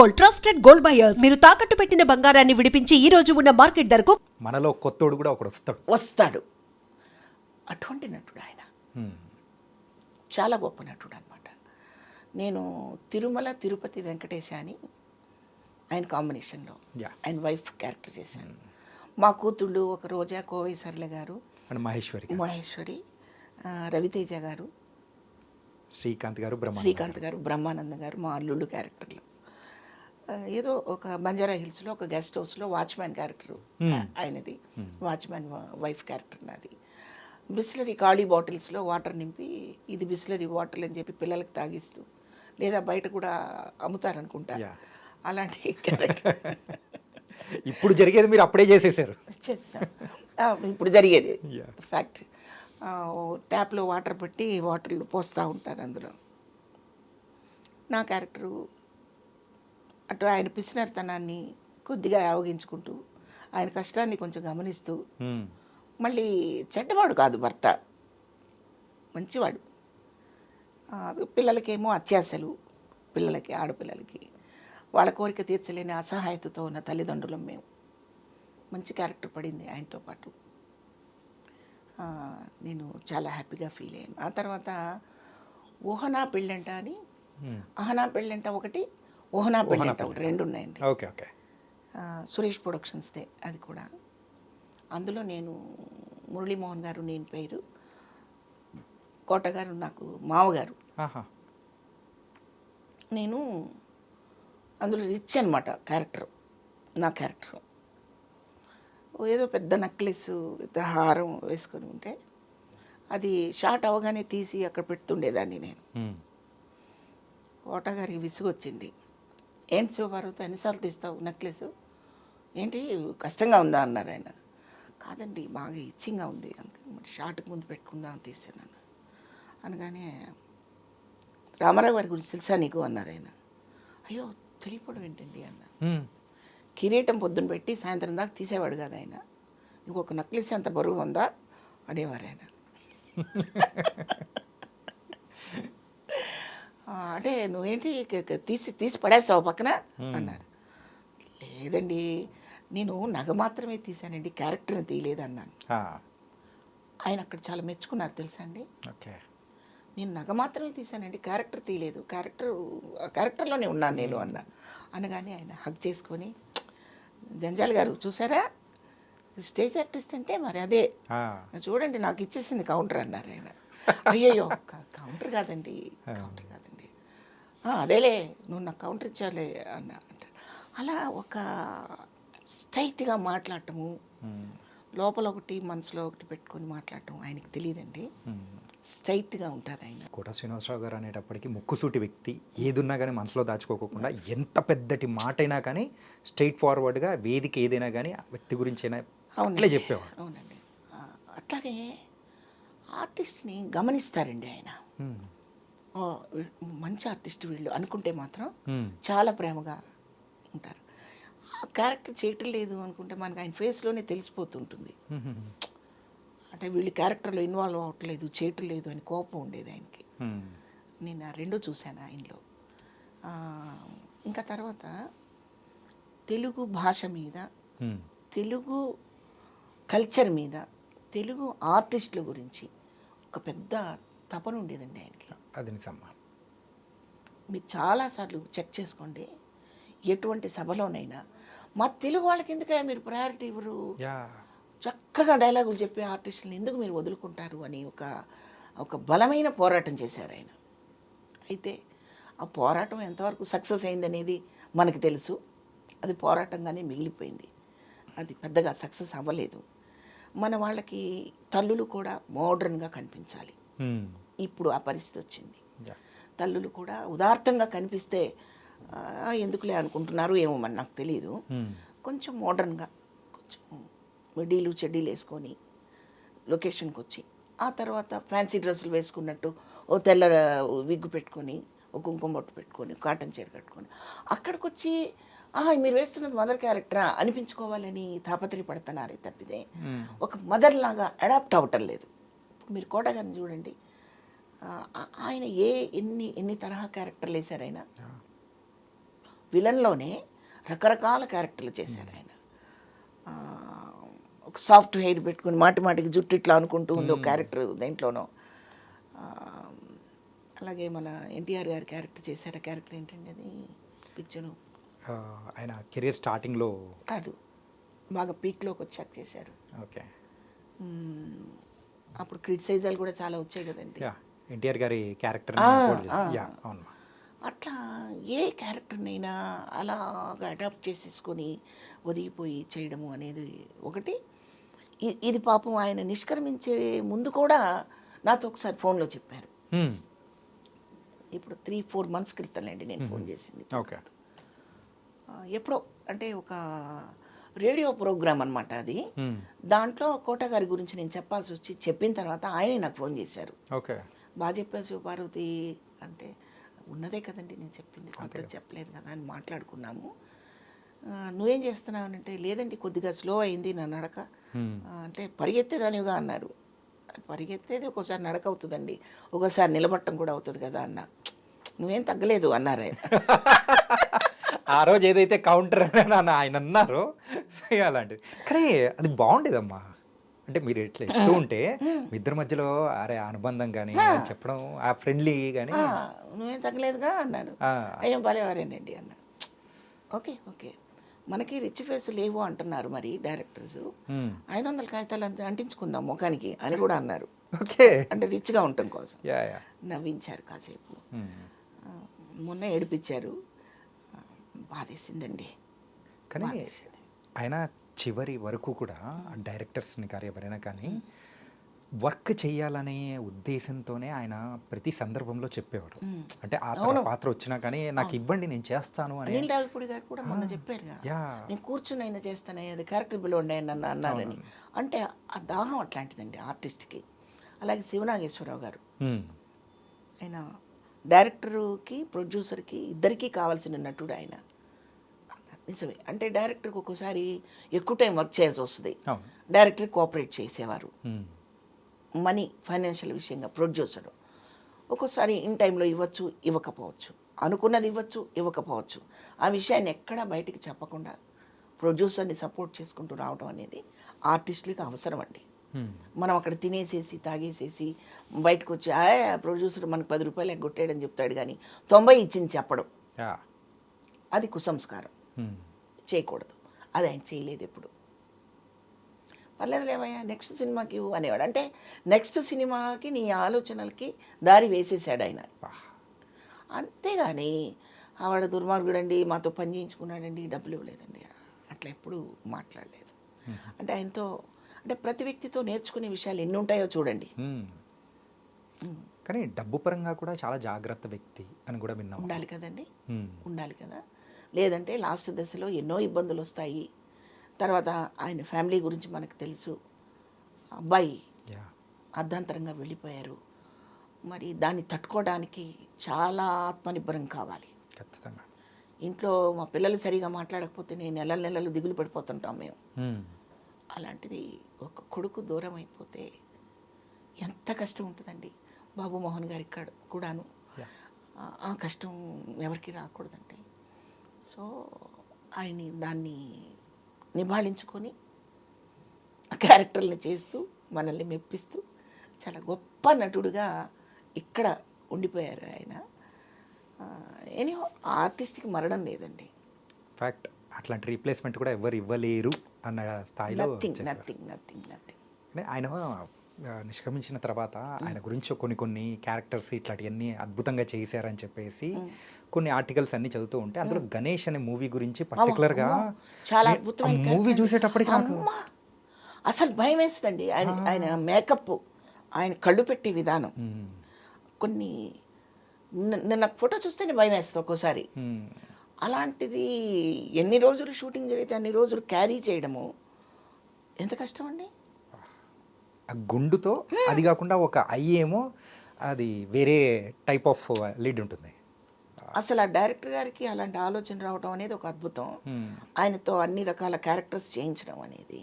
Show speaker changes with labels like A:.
A: Gold trusted gold buyers. మీరు తాకట్టు పెట్టిన బంగారాన్ని విడిపించి ఈ రోజు ఉన్న మార్కెట్ ధరకు
B: మనలో కొత్తోడు కూడా ఒకడు వస్తాడు.
C: వస్తాడు. అటువంటి నటుడు ఆయన. చాలా గొప్ప నటుడు అనమాట నేను తిరుమల తిరుపతి వెంకటేశ అని ఆయన కాంబినేషన్లో. ఆయన వైఫ్ క్యారెక్టర్ చేశాను మా కూతుళ్ళు ఒక రోజా కోవై సర్ల గారు
B: అండ్ మహేశ్వరి.
C: మహేశ్వరి రవితేజ గారు
B: శ్రీకాంత్ గారు.
C: శ్రీకాంత్ గారు బ్రహ్మానందం గారు మా అల్లుళ్ళు క్యారెక్టర్లు. ఏదో ఒక బంజారా హిల్స్లో ఒక గెస్ట్ హౌస్లో వాచ్మ్యాన్ క్యారెక్టర్. ఆయనది. వాచ్మ్యాన్ వైఫ్ క్యారెక్టర్ నాది. బిస్లరీ ఖాళీ బాటిల్స్లో వాటర్ నింపి ఇది బిస్లరీ వాటర్ అని చెప్పి పిల్లలకి తాగిస్తూ లేదా బయట కూడా అమ్ముతారనుకుంటా. అలాంటి క్యారెక్టర్.
B: ఇప్పుడు జరిగేది మీరు అప్పుడే చేసేసారు.
C: ఇప్పుడు జరిగేది. ఫ్యాక్ట్. ట్యాప్లో వాటర్ పెట్టి వాటర్ పోస్తూ ఉంటారు అందులో. నా క్యారెక్టరు అటు ఆయన పిసినర్తనాన్ని కొద్దిగా ఆవగించుకుంటూ ఆయన కష్టాన్ని కొంచెం గమనిస్తూ. మళ్ళీ చెడ్డవాడు కాదు భర్త. మంచివాడు. పిల్లలకేమో అత్యాశలు పిల్లలకి ఆడపిల్లలకి. వాళ్ళ కోరిక తీర్చలేని అసహాయతతో ఉన్న తల్లిదండ్రులం మేము. మంచి క్యారెక్టర్ పడింది ఆయనతో పాటు. నేను చాలా హ్యాపీగా ఫీల్ అయ్యాను. ఆ తర్వాత ఊహనా పెళ్ళంట అని. అహనా పెళ్ళంట ఒకటి పెళ్ళంట
B: పెళ్ళంట.
C: ఒకటి రెండు ఉన్నాయండి
B: ఓకే ఓకే.
C: సురేష్ ప్రొడక్షన్స్దే అది కూడా. అందులో నేను మురళీమోహన్ గారు నేను పేరు కోట గారు నాకు మావగారు నేను అందులో రిచ్ అనమాట క్యారెక్టర్ నా క్యారెక్టర్. ఏదో పెద్ద నెక్లెస్ పెద్ద హారం వేసుకొని ఉంటే అది షార్ట్ అవగానే తీసి అక్కడ పెడుతుండేదాన్ని నేను.
B: హ్మ్.
C: కోట గారికి విసుగు వచ్చింది ఏంటి శివపార్వతి ఎన్నిసార్లు తీస్తావు నెక్లెస్? ఏంటి? కష్టంగా ఉందా? అన్నారు ఆయన. కాదండి బాగా ఇచ్చింగ్గా ఉంది. అందుకని మరి షార్ట్కి ముందు పెట్టుకుందాం అని తీసాను అనగానే రామారావు గారి గురించి తెలుసా నీకు? అన్నారు ఆయన. అయ్యో తెలియపోవడం ఏంటండి? అన్న. కిరీటం పొద్దున పెట్టి సాయంత్రం దాకా తీసేవాడు కదా ఆయన. ఇంకొక నక్లెస్ అంత బరువు ఉందా? అనేవారు ఆయన. అంటే నువ్వేంటి తీసి తీసి పడేస్తావు పక్కన? అన్నారు. లేదండి నేను నగ మాత్రమే తీశానండి క్యారెక్టర్ని తీయలేదు అన్నాను ఆయన అక్కడ చాలా మెచ్చుకున్నారు తెలుసా అండి?
B: ఓకే.
C: నేను నగ మాత్రమే తీశానండి క్యారెక్టర్ తీయలేదు. క్యారెక్టర్ క్యారెక్టర్లోనే ఉన్నాను నేను అన్న. అనగానే ఆయన హగ్ చేసుకొని జంజాల్ గారు చూసారా? స్టేజ్ ఆర్టిస్ట్ అంటే మరి అదే. చూడండి నాకు ఇచ్చేసింది కౌంటర్ అన్నారు ఆయన. అయ్యయ్యో కౌంటర్ కాదండి కౌంటర్ కాదండి "ఆ, అదేలే నువ్వు నాకు కౌంటర్ ఇచ్చాలే అన్న అంటారు అలా ఒక స్ట్రైట్గా మాట్లాడటము. లోపల ఒకటి మనసులో ఒకటి పెట్టుకొని మాట్లాడటం ఆయనకి తెలియదండి. స్ట్రైట్గా ఉంటారు ఆయన.
B: కోట శ్రీనివాసరావు గారు అనేటప్పటికి ముక్కుసూటి వ్యక్తి ఏదున్నా కానీ మనసులో దాచుకోకుండా ఎంత పెద్దటి మాట అయినా కానీ స్ట్రైట్ ఫార్వర్డ్గా వేదిక ఏదైనా కానీ ఆ వ్యక్తి గురించి
C: అవునండి.
B: చెప్పేవాడు
C: అవునండి. అట్లాగే ఆర్టిస్ట్ని గమనిస్తారండి ఆయన.
B: హ్మ్.
C: "ఓ, వీ- మంచి ఆర్టిస్ట్ వీళ్ళు అనుకుంటే మాత్రం. చాలా ప్రేమగా ఉంటారు ఆ క్యారెక్టర్ చేయటం లేదు అనుకుంటే మనకు ఆయన ఫేస్లోనే తెలిసిపోతుంటుంది. అంటే వీళ్ళు క్యారెక్టర్లో ఇన్వాల్వ్ అవ్వట్లేదు చేయటం లేదు అని కోపం ఉండేది ఆయనకి. నేను ఆ రెండూ చూశాను ఆయనలో ఇంకా తర్వాత తెలుగు భాష మీద. తెలుగు కల్చర్ మీద తెలుగు ఆర్టిస్టుల గురించి ఒక పెద్ద తపన ఉండేదండి ఆయనకి
B: అది నిజమ్మా.
C: మీరు చాలాసార్లు చెక్ చేసుకోండి. ఎటువంటి సభలోనైనా మా తెలుగు వాళ్ళకి ఎందుకయ్యా మీరు ప్రయారిటీ ఇవ్వరు? చక్కగా డైలాగులు చెప్పే ఆర్టిస్టులను ఎందుకు మీరు వదులుకుంటారు అని ఒక ఒక బలమైన పోరాటం చేశారు ఆయన. అయితే ఆ పోరాటం ఎంతవరకు సక్సెస్ అయిందనేది మనకి తెలుసు. అది పోరాటంగానే మిగిలిపోయింది. అది పెద్దగా సక్సెస్ అవ్వలేదు. మన వాళ్ళకి తల్లులు కూడా మోడ్రన్గా కనిపించాలి. ఇప్పుడు ఆ పరిస్థితి వచ్చింది. తల్లులు కూడా ఉదార్థంగా కనిపిస్తే "ఆ, ఎందుకులే అనుకుంటున్నారు ఏమో మరి నాకు తెలియదు. కొంచెం మోడర్న్గా కొంచెం మిడీలు చెడ్డీలు వేసుకొని లొకేషన్కి వచ్చి ఆ తర్వాత ఫ్యాన్సీ డ్రెస్సులు వేసుకున్నట్టు ఓ తెల్ల విగ్గు పెట్టుకొని ఓ కుంకుమ బొట్టు పెట్టుకొని కాటన్ చీర కట్టుకొని అక్కడికి వచ్చి "ఆహా, మీరు వేస్తున్నది మదర్ క్యారెక్టరా? అనిపించుకోవాలని తాపత్రయపడుతున్నారే తప్పితే. ఒక మదర్ లాగా అడాప్ట్ అవ్వటం లేదు. మీరు కోట గారిని చూడండి. ఆయన ఏ ఎన్ని ఎన్ని తరహా క్యారెక్టర్లు వేశారు ఆయన. విలన్లోనే రకరకాల క్యారెక్టర్లు చేశారు ఆయన. ఒక సాఫ్ట్ హెయిర్ పెట్టుకుని మాటి మాటికి జుట్టు ఇట్లా అనుకుంటూ ఉంది ఒక క్యారెక్టర్ దేంట్లోనో. అలాగే మన ఎన్టీఆర్ గారి క్యారెక్టర్ చేశారు. ఆ క్యారెక్టర్ ఏంటండి అది? పిక్చరు
B: ఆయన కెరియర్ స్టార్టింగ్లో
C: కాదు. బాగా పీక్లోకి వచ్చాక చేశారు.
B: ఓకే.
C: అప్పుడు క్రిటిసైజాలు కూడా చాలా వచ్చాయి కదండి.
B: ఎన్టీఆర్ గారి క్యారెక్టర్ అవును.
C: అట్లా ఏ క్యారెక్టర్నైనా అలాగా అడాప్ట్ చేసేసుకొని ఒదిగిపోయి చేయడము అనేది ఒకటి. ఇది పాపం ఆయన నిష్క్రమించే ముందు కూడా నాతో ఒకసారి ఫోన్లో చెప్పారు. ఇప్పుడు త్రీ ఫోర్ మంత్స్ క్రితంలేండి నేను ఫోన్ చేసింది. ఎప్పుడో అంటే ఒక రేడియో ప్రోగ్రామ్ అనమాట అది. దాంట్లో కోట గారి గురించి నేను చెప్పాల్సి వచ్చి చెప్పిన తర్వాత ఆయనే నాకు ఫోన్ చేశారు.
B: ఓకే.
C: బాగా చెప్పావు శివపార్వతి అంటే ఉన్నదే కదండి నేను చెప్పింది. కొత్త చెప్పలేదు కదా అని మాట్లాడుకున్నాము. నువ్వేం చేస్తున్నావు అని అంటే లేదండి కొద్దిగా స్లో అయింది నా నడక. అంటే పరిగెత్తేదానివిగా అన్నారు. పరిగెత్తేది ఒక్కోసారి నడక అవుతుందండి. ఒక్కోసారి నిలబట్టం కూడా అవుతుంది కదా అన్న. నువ్వేం తగ్గలేదు అన్నారు ఆయన.
B: ఆ రోజు ఏదైతే కౌంటర్ అని ఆయన అన్నారో అలాంటిది. కానీ అది బాగుండేదమ్మా. అంటే మీరు ఎట్లా ఎక్కువ ఉంటే మీ ఇద్దరి మధ్యలో అరే అనుబంధం కానీ చెప్పడం ఆ ఫ్రెండ్లీ కానీ
C: "ఆ, నువ్వేం తగ్గలేదుగా అన్నారు. అయ్యో భలేవారేనండి అన్న. Okay okay. మనకి రిచ్ ఫేస్ లేవు అంటున్నారు మరి డైరెక్టర్స్ ఐదు వందల కాగితాలు అంట- అంటించుకుందాం ముఖానికి అని కూడా అన్నారు.
B: ఓకే.
C: అంటే రిచ్గా ఉండటం కోసం.
B: Yeah yeah.
C: నవ్వించారు కాసేపు. మొన్న ఏడిపించారు. బాధేసిందండి.
B: కానీ ఆయన చివరి వరకు కూడా డైరెక్టర్స్ని కానీ ఎవరైనా కానీ వర్క్ చేయాలనే ఉద్దేశంతోనే ఆయన ప్రతి సందర్భంలో చెప్పేవారు
C: మ్మ్.
B: అంటే ఆ తర పాత్ర వచ్చినా కానీ నాకు ఇవ్వండి నేను చేస్తాను అని
C: అనిల్ రావిపూడి గారు కూడా మొన్న చెప్పారుగా
B: యా.
C: నేను కూర్చుని అయినా చేస్తానే అది క్యారెక్టర్ బిలో ఉండే నన్ను అన్నారని అంటే ఆ దాహం అట్లాంటిదండి ఆర్టిస్ట్కి. అలాగే శివనాగేశ్వరరావు గారు. ఆయన డైరెక్టర్కి ప్రొడ్యూసర్కి ఇద్దరికీ కావాల్సిన నటుడు ఆయన. నిజమే. అంటే డైరెక్టర్కి ఒక్కోసారి ఎక్కువ టైం వర్క్ చేయాల్సి వస్తుంది. డైరెక్టర్ కోఆపరేట్ చేసేవారు. మనీ ఫైనాన్షియల్ విషయంగా ప్రొడ్యూసర్. ఒక్కోసారి ఇన్ టైంలో ఇవ్వచ్చు ఇవ్వకపోవచ్చు. అనుకున్నది ఇవ్వచ్చు ఇవ్వకపోవచ్చు. ఆ విషయాన్ని ఎక్కడా బయటికి చెప్పకుండా ప్రొడ్యూసర్ని సపోర్ట్ చేసుకుంటూ రావడం అనేది ఆర్టిస్టులకి అవసరం అండి. మనం అక్కడ తినేసేసి తాగేసేసి బయటకు వచ్చి ఆ ప్రొడ్యూసర్ మనకు పది రూపాయలు ఎగ్గొట్టాడని చెప్తాడు కానీ తొంభై ఇచ్చింది చెప్పడం. అది కుసంస్కారం. చేయకూడదు. అది ఆయన చేయలేదు ఎప్పుడు. పర్లేదు ఏమయ్యా నెక్స్ట్ సినిమాకి ఇవ్వు అనేవాడు. అంటే నెక్స్ట్ సినిమాకి నీ ఆలోచనలకి దారి వేసేసాడు ఆయన. అంతేగాని ఆవిడ దుర్మార్గుడండి మాతో పని చేయించుకున్నాడండి డబ్బులు ఇవ్వలేదండి. అట్లా ఎప్పుడు మాట్లాడలేదు. అంటే ఆయనతో అంటే ప్రతి వ్యక్తితో నేర్చుకునే విషయాలు ఎన్ని ఉంటాయో చూడండి.
B: కానీ డబ్బు పరంగా కూడా చాలా జాగ్రత్త వ్యక్తి అని కూడా విన్నాం.
C: ఉండాలి కదండి. ఉండాలి కదా. లేదంటే లాస్ట్ దశలో ఎన్నో ఇబ్బందులు వస్తాయి. తర్వాత ఆయన ఫ్యామిలీ గురించి మనకు తెలుసు. అబ్బాయి అర్ధాంతరంగా వెళ్ళిపోయారు. మరి దాన్ని తట్టుకోవడానికి చాలా ఆత్మనిబ్బరం కావాలి.
B: ఖచ్చితంగా.
C: ఇంట్లో మా పిల్లలు సరిగా మాట్లాడకపోతే నేను నెలలు నెలలు దిగులు పడిపోతుంటాం మేము. అలాంటిది ఒక కొడుకు దూరం అయిపోతే ఎంత కష్టం ఉంటుందండి. బాబు మోహన్ గారి ఇక్కడ కూడాను. ఆ కష్టం ఎవరికి రాకూడదండి. సో ఆయన్ని దాన్ని నిభాళించుకొని ఆ క్యారెక్టర్ని చేస్తూ మనల్ని మెప్పిస్తూ చాలా గొప్ప నటుడుగా ఇక్కడ ఉండిపోయారు ఆయన. ఎనీహో ఆర్టిస్ట్కి మరణం లేదండి.
B: ఫ్యాక్ట్ అట్లాంటి రీప్లేస్మెంట్ కూడా ఎవరు ఇవ్వలేరు అన్న స్థాయిలో
C: నథింగ్. నథింగ్ నథింగ్ నథింగ్
B: ఆయన నిష్క్రమించిన తర్వాత ఆయన గురించి కొన్ని కొన్ని క్యారెక్టర్స్ ఇట్లాంటివన్నీ అద్భుతంగా చేశారని చెప్పేసి కొన్ని ఆర్టికల్స్ అన్ని చదువుతూ ఉంటే అందులో గణేష్ అనే మూవీ గురించి
C: పర్టికులర్గా చాలా అద్భుతమైన
B: మూవీ. చూసేటప్పటికి
C: అసలు భయం వేస్తుందండి ఆయన ఆయన మేకప్ ఆయన కళ్ళు పెట్టే విధానం. కొన్ని న- న- నాకు ఫోటో చూస్తేనే భయం వేస్తుంది ఒక్కోసారి. అలాంటిది ఎన్ని రోజులు షూటింగ్ జరిగితే అన్ని రోజులు క్యారీ చేయడము ఎంత కష్టం అండి
B: ఆ గుండుతో అది కాకుండా ఒక ఐ ఏమో అది వేరే టైప్ ఆఫ్ లీడ్ ఉంటుంది.
C: అసలు ఆ డైరెక్టర్ గారికి అలాంటి ఆలోచన రావడం అనేది ఒక అద్భుతం. ఆయనతో అన్ని రకాల క్యారెక్టర్స్ చేయించడం అనేది